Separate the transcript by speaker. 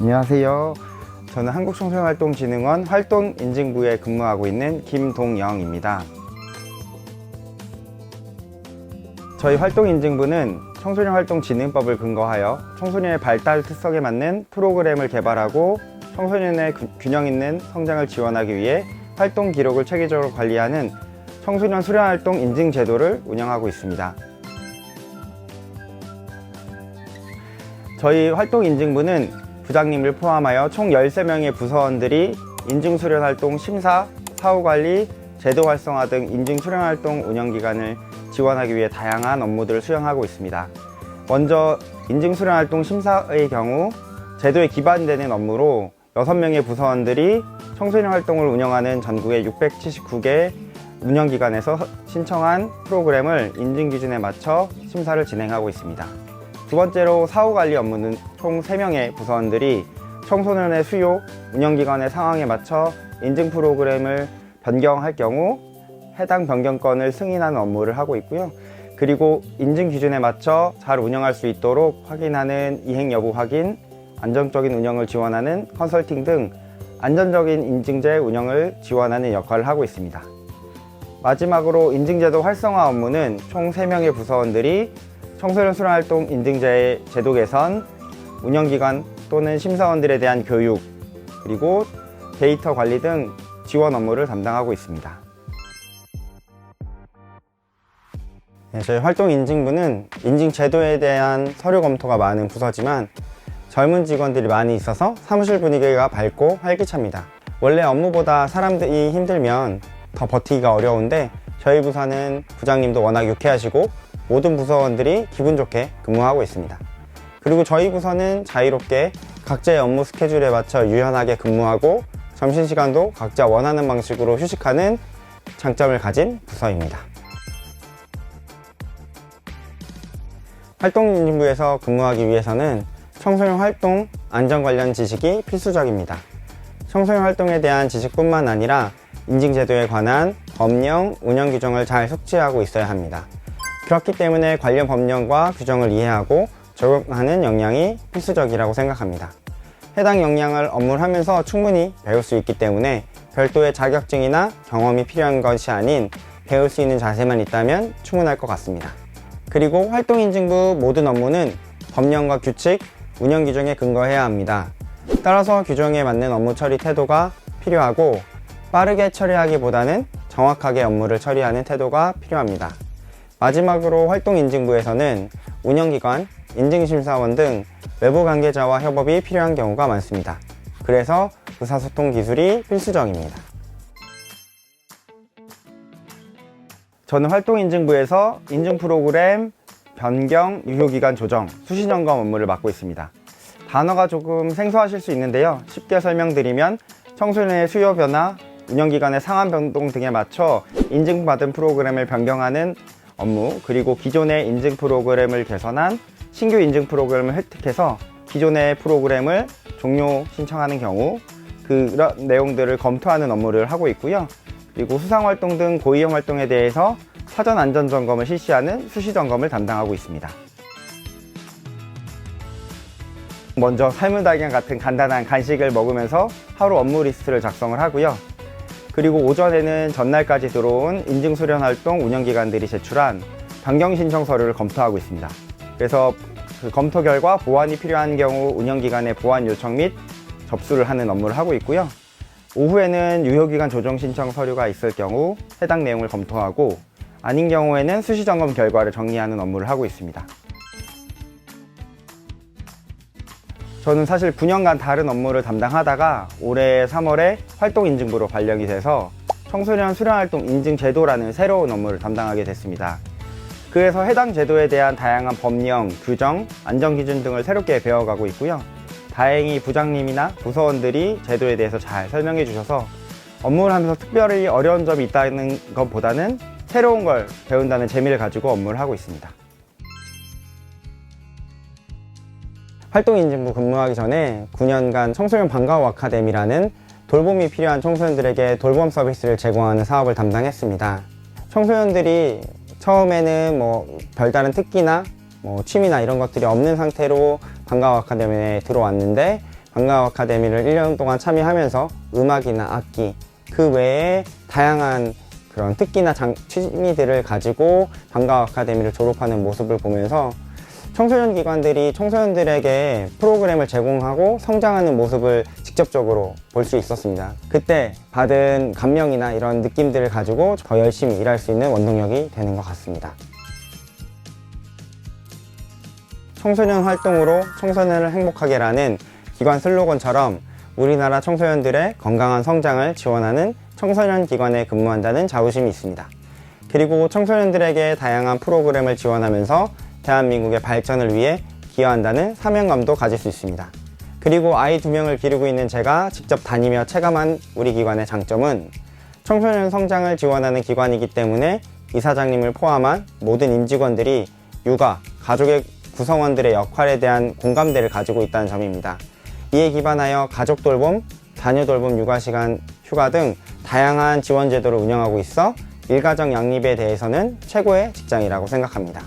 Speaker 1: 안녕하세요. 저는 한국청소년활동진흥원 활동인증부에 근무하고 있는 김동영입니다. 저희 활동인증부는 청소년활동진흥법을 근거하여 청소년의 발달 특성에 맞는 프로그램을 개발하고 청소년의 균- 균형 있는 성장을 지원하기 위해 활동 기록을 체계적으로 관리하는 청소년 수련활동 인증 제도를 운영하고 있습니다. 저희 활동인증부는 부장님을 포함하여 총 13명의 부서원들이 인증 수련 활동 심사, 사후 관리, 제도 활성화 등 인증 수련 활동 운영기관을 지원하기 위해 다양한 업무들을 수행하고 있습니다. 먼저 인증 수련 활동 심사의 경우 제도에 기반되는 업무로 6명의 부서원들이 청소년 활동을 운영하는 전국의 679개 운영기관에서 신청한 프로그램을 인증 기준에 맞춰 심사를 진행하고 있습니다. 두 번째로 사후 관리 업무는 총 3명의 부서원들이 청소년의 수요, 운영기관의 상황에 맞춰 인증 프로그램을 변경할 경우 해당 변경권을 승인하는 업무를 하고 있고요. 그리고 인증 기준에 맞춰 잘 운영할 수 있도록 확인하는 이행 여부 확인, 안정적인 운영을 지원하는 컨설팅 등 안전적인 인증제 운영을 지원하는 역할을 하고 있습니다. 마지막으로 인증제도 활성화 업무는 총 3명의 부서원들이 청소년 수련활동 인증제 제도 개선, 운영기관 또는 심사원들에 대한 교육, 그리고 데이터 관리 등 지원 업무를 담당하고 있습니다. 네, 저희 활동 인증부는 인증 제도에 대한 서류 검토가 많은 부서지만 젊은 직원들이 많이 있어서 사무실 분위기가 밝고 활기찹니다. 원래 업무보다 사람들이 힘들면 더 버티기가 어려운데 저희 부서는 부장님도 워낙 유쾌하시고 모든 부서원들이 기분 좋게 근무하고 있습니다. 그리고 저희 부서는 자유롭게 각자의 업무 스케줄에 맞춰 유연하게 근무하고 점심시간도 각자 원하는 방식으로 휴식하는 장점을 가진 부서입니다. 활동인증부에서 근무하기 위해서는 청소년 활동 안전 관련 지식이 필수적입니다. 청소년 활동에 대한 지식뿐만 아니라 인증제도에 관한 법령, 운영 규정을 잘 숙지하고 있어야 합니다. 그렇기 때문에 관련 법령과 규정을 이해하고 적용하는 역량이 필수적이라고 생각합니다. 해당 역량을 업무를 하면서 충분히 배울 수 있기 때문에 별도의 자격증이나 경험이 필요한 것이 아닌 배울 수 있는 자세만 있다면 충분할 것 같습니다. 그리고 활동인증부 모든 업무는 법령과 규칙, 운영 규정에 근거해야 합니다. 따라서 규정에 맞는 업무 처리 태도가 필요하고 빠르게 처리하기보다는 정확하게 업무를 처리하는 태도가 필요합니다. 마지막으로 활동인증부에서는 운영기관, 인증심사원 등 외부 관계자와 협업이 필요한 경우가 많습니다. 그래서 의사소통 기술이 필수적입니다. 저는 활동인증부에서 인증 프로그램 변경, 유효기간 조정, 수시 점검 업무를 맡고 있습니다. 단어가 조금 생소하실 수 있는데요. 쉽게 설명드리면 청소년의 수요 변화, 운영기관의 상한 변동 등에 맞춰 인증받은 프로그램을 변경하는 업무, 그리고 기존의 인증 프로그램을 개선한 신규 인증 프로그램을 획득해서 기존의 프로그램을 종료 신청하는 경우 그런 내용들을 검토하는 업무를 하고 있고요. 그리고 수상활동 등 고위험 활동에 대해서 사전 안전 점검을 실시하는 수시 점검을 담당하고 있습니다. 먼저 삶은 달걀 같은 간단한 간식을 먹으면서 하루 업무 리스트를 작성을 하고요. 그리고 오전에는 전날까지 들어온 인증 수련 활동 운영기관들이 제출한 변경 신청 서류를 검토하고 있습니다. 그래서 그 검토 결과 보완이 필요한 경우 운영기관에 보완 요청 및 접수를 하는 업무를 하고 있고요. 오후에는 유효기간 조정 신청 서류가 있을 경우 해당 내용을 검토하고 아닌 경우에는 수시 점검 결과를 정리하는 업무를 하고 있습니다. 저는 사실 9년간 다른 업무를 담당하다가 올해 3월에 활동인증부로 발령이 돼서 청소년 수련활동 인증 제도라는 새로운 업무를 담당하게 됐습니다. 그래서 해당 제도에 대한 다양한 법령, 규정, 안전기준 등을 새롭게 배워가고 있고요. 다행히 부장님이나 부서원들이 제도에 대해서 잘 설명해 주셔서 업무를 하면서 특별히 어려운 점이 있다는 것보다는 새로운 걸 배운다는 재미를 가지고 업무를 하고 있습니다. 활동인증부 근무하기 전에 9년간 청소년 방과후 아카데미라는 돌봄이 필요한 청소년들에게 돌봄 서비스를 제공하는 사업을 담당했습니다. 청소년들이 처음에는 뭐 별다른 특기나 뭐 취미나 이런 것들이 없는 상태로 방과후 아카데미에 들어왔는데 방과후 아카데미를 1년 동안 참여하면서 음악이나 악기 그 외에 다양한 그런 특기나 장, 취미들을 가지고 방과후 아카데미를 졸업하는 모습을 보면서 청소년 기관들이 청소년들에게 프로그램을 제공하고 성장하는 모습을 직접적으로 볼 수 있었습니다. 그때 받은 감명이나 이런 느낌들을 가지고 더 열심히 일할 수 있는 원동력이 되는 것 같습니다. 청소년 활동으로 청소년을 행복하게라는 기관 슬로건처럼 우리나라 청소년들의 건강한 성장을 지원하는 청소년 기관에 근무한다는 자부심이 있습니다. 그리고 청소년들에게 다양한 프로그램을 지원하면서 대한민국의 발전을 위해 기여한다는 사명감도 가질 수 있습니다. 그리고 아이 두 명을 기르고 있는 제가 직접 다니며 체감한 우리 기관의 장점은 청소년 성장을 지원하는 기관이기 때문에 이사장님을 포함한 모든 임직원들이 육아, 가족의 구성원들의 역할에 대한 공감대를 가지고 있다는 점입니다. 이에 기반하여 가족 돌봄, 자녀 돌봄 육아 시간 휴가 등 다양한 지원 제도를 운영하고 있어 일가정 양립에 대해서는 최고의 직장이라고 생각합니다.